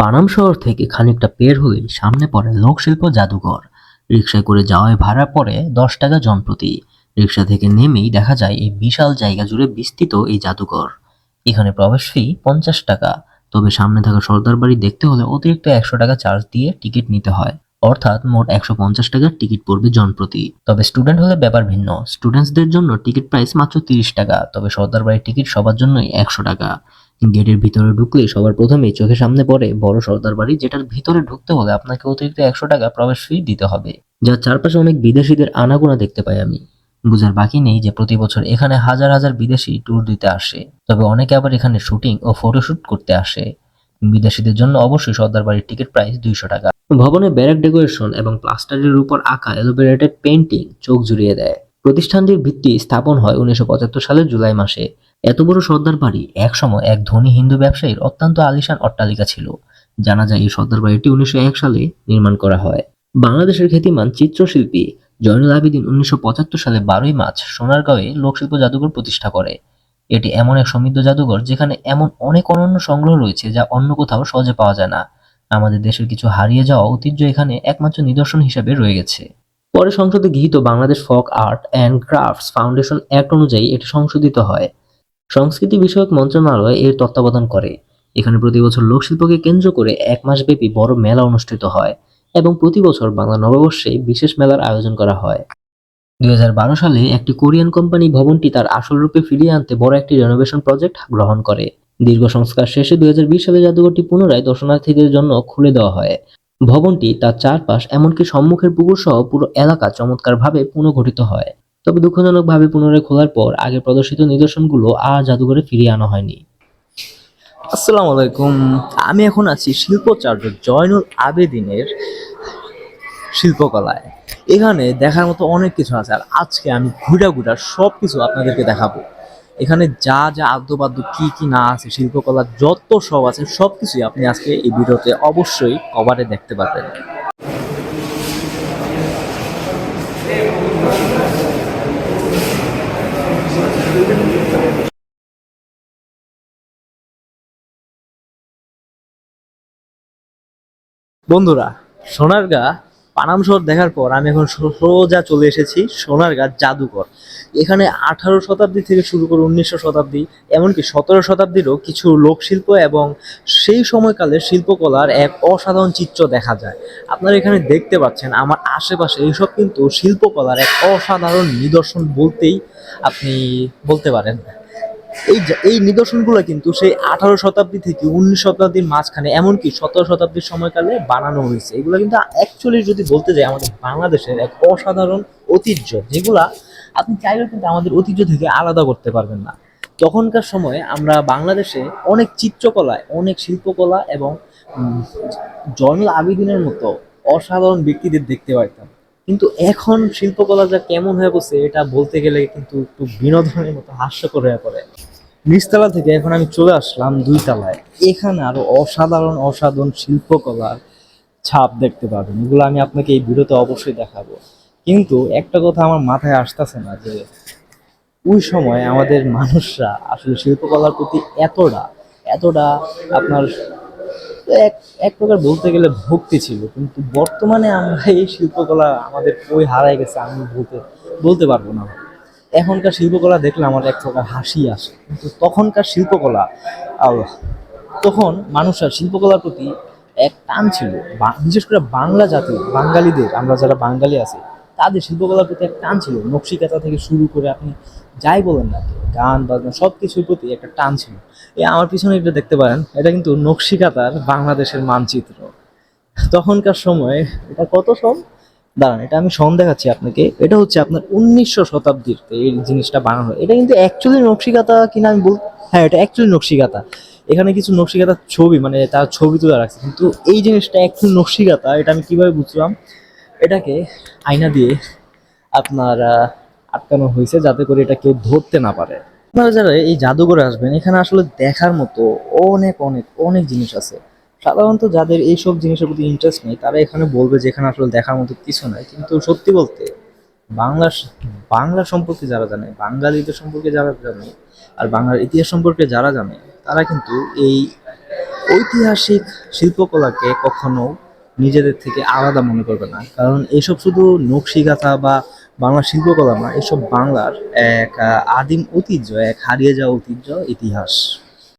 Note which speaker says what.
Speaker 1: পানাম শহর থেকে খানিকটা পের হলেই সামনে পড়ে লোকশিল্প জাদুঘর। রিক্সায় করে যাওয়ায় ভাড়া পড়ে দশ টাকা জনপ্রতি। রিক্সা থেকে নেমেই দেখা যায় এই বিশাল জায়গা জুড়ে বিস্তৃত এই জাদুঘর। এখানে প্রবেশ ফি পঞ্চাশ টাকা। তবে সামনে থাকা সর্দার বাড়ি দেখতে হলে অতিরিক্ত একশো টাকা চার্জ দিয়ে টিকিট নিতে হয়। অর্থাৎ মোট একশো পঞ্চাশ টাকার টিকিট পড়বে জনপ্রতি। তবে স্টুডেন্ট হলে ব্যাপার ভিন্ন। স্টুডেন্টসদের জন্য টিকিট প্রাইস মাত্র তিরিশ টাকা। তবে সর্দার বাড়ির টিকিট সবার জন্যই একশো টাকা। গেটের ভিতরে ঢুকলে সবার প্রথমেই চোখের সামনে পড়ে বড় সর্দার বাড়ি, যেটার ভিতরে ঢুকতে হলে আপনাকে অতিরিক্ত একশো টাকা প্রবেশ ফি দিতে হবে, যার চারপাশে অনেক বিদেশিদের আনাগোনা দেখতে পাই আমি। বুঝার বাকি নেই যে প্রতি বছর এখানে হাজার হাজার বিদেশি ট্যুর দিতে আসে, তবে অনেকে আবার এখানে শুটিং ও ফটোশুট করতে আসে। বিদেশিদের জন্য অবশ্যই সর্দার বাড়ির টিকিট প্রাইস দুইশো টাকা। ভবনে ব্যারাক ডেকোরেশন এবং প্লাস্টারের উপর আঁকা এলোবেরেটেড পেন্টিং চোখ জুড়িয়ে দেয়। প্রতিষ্ঠানটির ভিত্তি স্থাপন হয় উনিশশো পঁচাত্তর সালের জুলাই মাসে। এত বড় সর্দার বাড়ি একসময় এক ধনী হিন্দু ব্যবসায়ীর অত্যন্ত আলিশান অট্টালিকা ছিল। জানা যায়, এই সর্দার বাড়িটি উনিশশো এক সালে নির্মাণ করা হয়। বাংলাদেশের খ্যাতিমান চিত্রশিল্পী জয়নুল আবেদিন উনিশশো পঁচাত্তর সালে বারোই মার্চ সোনারগাঁওয়ে লোকশিল্প জাদুঘর প্রতিষ্ঠা করে। এটি এমন এক সমৃদ্ধ জাদুঘর যেখানে এমন অনেক অনন্য সংগ্রহ রয়েছে যা অন্য কোথাও সহজে পাওয়া যায় না। আমাদের দেশের কিছু হারিয়ে যাওয়া ঐতিহ্য এখানে একমাত্র নিদর্শন হিসেবে রয়ে গেছে। পরে সংসদে গৃহীত Bangladesh folk art and crafts foundation act অনুযায়ী এটি সংশোধিত হয়। সংস্কৃতি বিষয়ক মন্ত্রণালয় এর তত্ত্বাবধান করে। এখানে প্রতি বছর লোকশিল্পকে কেন্দ্র করে এক মাসব্যাপী বড় মেলা অনুষ্ঠিত হয় এবং প্রতি বছর বাংলা নববর্ষে বিশেষ মেলার আয়োজন করা হয়। দুই হাজার বারো সালে একটি কোরিয়ান কোম্পানি ভবনটি তার আসল রূপে ফিরিয়ে আনতে বড় একটি রেনোভেশন প্রজেক্ট গ্রহণ করে। দীর্ঘ সংস্কার শেষে দুই হাজার বিশ সালে জাদুঘরটি পুনরায় দর্শনার্থীদের জন্য খুলে দেওয়া হয়। ভবনটি তার চারপাশ এমনকি সম্মুখের পুকুর সহ পুরো এলাকা চমৎকারভাবে পুনর্গঠিত হয়। তবে দুঃখজনকভাবে পুনরায় খোলার পর আগে প্রদর্শিত নিদর্শনগুলো আর জাদুঘরে ফিরিয়ে আনা হয়নি।
Speaker 2: আসসালামু আলাইকুম। আমি এখন আছি শিল্পচার্য জয়নুল আবেদিনের শিল্পকলায়। এখানে দেখার মতো অনেক কিছু আছে আর আজকে আমি ঘুরা ঘুরা সব কিছু আপনাদেরকে দেখাবো। এখানে যা যা আদ্যবাদ্য কি কি না আছে শিল্পকলা যত সব আছে সব কিছুই আপনি আজকে এই ভিডিওতে অবশ্যই কভারে দেখতে পারবেন। বন্ধুরা সোনারগাঁ পানাম শহর দেখার পর আমি এখন সোজা চলে এসেছি সোনারগাঁ জাদুঘর। এখানে আঠারো শতাব্দী থেকে শুরু করে উনিশশো শতাব্দী, এমনকি সতেরো শতাব্দীরও কিছু লোকশিল্প এবং সেই সময়কালে শিল্পকলার এক অসাধারণ চিত্র দেখা যায়। আপনারা এখানে দেখতে পাচ্ছেন আমার আশেপাশে এইসব কিন্তু শিল্পকলার এক অসাধারণ নিদর্শন বলতেই আপনি বলতে পারেন। এই এই নিদর্শনগুলো কিন্তু সেই আঠারো শতাব্দী থেকে উনিশ শতাব্দীর মাঝখানে, এমনকি সতেরো শতাব্দীর সময়কালে বানানো হয়েছে। এগুলো কিন্তু অ্যাকচুয়ালি যদি বলতে যাই, আমাদের বাংলাদেশের এক অসাধারণ ঐতিহ্য, যেগুলা আপনি চাইলেও কিন্তু আমাদের ঐতিহ্য থেকে আলাদা করতে পারবেন না। তখনকার সময়ে আমরা বাংলাদেশে অনেক চিত্রকলায়, অনেক শিল্পকলা এবং জয়নুল আবেদিনের মতো অসাধারণ ব্যক্তিদের দেখতে পাইতাম। কিন্তু এখন শিল্পকলা যা কেমন হয়ে পড়ছে, এটা বলতে গেলে কিন্তু একটু বিনোদনের মতো হাস্যকর হয়ে পড়ে। নিচতলা থেকে এখন আমি চলে আসলাম দুই তলায় এখানে আরও অসাধারণ অসাধারণ শিল্পকলার ছাপ দেখতে পাবেন। এগুলো আমি আপনাকে এই ভিডিওতে অবশ্যই দেখাবো। কিন্তু একটা কথা আমার মাথায় আসতেছে না যে, ওই সময় আমাদের মানুষরা আসলে শিল্পকলার প্রতি এতটা এতটা আপনার এক এক প্রকার বলতে গেলে ভক্তি ছিল। কিন্তু বর্তমানে আমরা এই শিল্পকলা আমাদের কই হারাই গেছে, আমি বলতে বলতে পারব না। এখনকার শিল্পকলা দেখলে আমার এক প্রকার হাসি আসে। কিন্তু তখনকার শিল্পকলা, আল্লাহ, তখন মানুষরা শিল্পকলার প্রতি এক টান ছিল। বিশেষ করে বাংলা জাতি, বাঙালিদের, আমরা যারা বাঙালি আছি, তাদের শিল্পকলার প্রতি এক টান ছিল। নকশিকাতা থেকে শুরু করে আপনি যাই বলেন না গান, বাজনা সব কিছুর প্রতি একটা টান ছিল। এই আমার পিছনে এটা দেখতে পারেন, এটা কিন্তু নকশিকাতার বাংলাদেশের মানচিত্র। তখনকার সময় এটা কত সন দাঁড়ান, এটা আমি সন দেখাচ্ছি আপনাকে। এটা হচ্ছে আপনার উনিশশো শতাব্দীর এই জিনিসটা বানানো এটা কিন্তু অ্যাকচুয়ালি নকশিকাতা কিনা আমি বল হ্যাঁ এটা অ্যাকচুয়ালি নকশিকাতা। এখানে কিছু নকশিকাতার ছবি মানে তার ছবি তুলে রাখছে। কিন্তু এই জিনিসটা অ্যাকচুয়ালি নকশিকাতা, এটা আমি কীভাবে বুঝলাম? এটাকে আয়না দিয়ে আপনার আটকানো হয়েছে যাতে করে এটা কেউ ধরতে না পারে। আপনারা যারা এই জাদুঘরে আসবেন, এখানে আসলে দেখার মতো অনেক অনেক অনেক জিনিস আছে। সাধারণত যাদের এইসব জিনিসের প্রতি ইন্টারেস্ট নেই, তারা এখানে বলবে যে এখানে আসলে দেখার মতো কিছু নাই। কিন্তু সত্যি বলতে, বাংলা বাংলা সম্পর্কে যারা জানে, বাঙালিদের সম্পর্কে যারা জানে, আর বাংলার ইতিহাস সম্পর্কে যারা জানে, তারা কিন্তু এই ঐতিহাসিক শিল্পকলাকে কখনো নিজেদের থেকে আলাদা মনে করবে না। কারণ এসব শুধু নকশিকাঁথা বা বাংলা শিল্পকলা না এসব বাংলার এক, আদিম ঐতিহ্য, এক হারিয়ে যাওয়া ঐতিহ্য, ইতিহাস।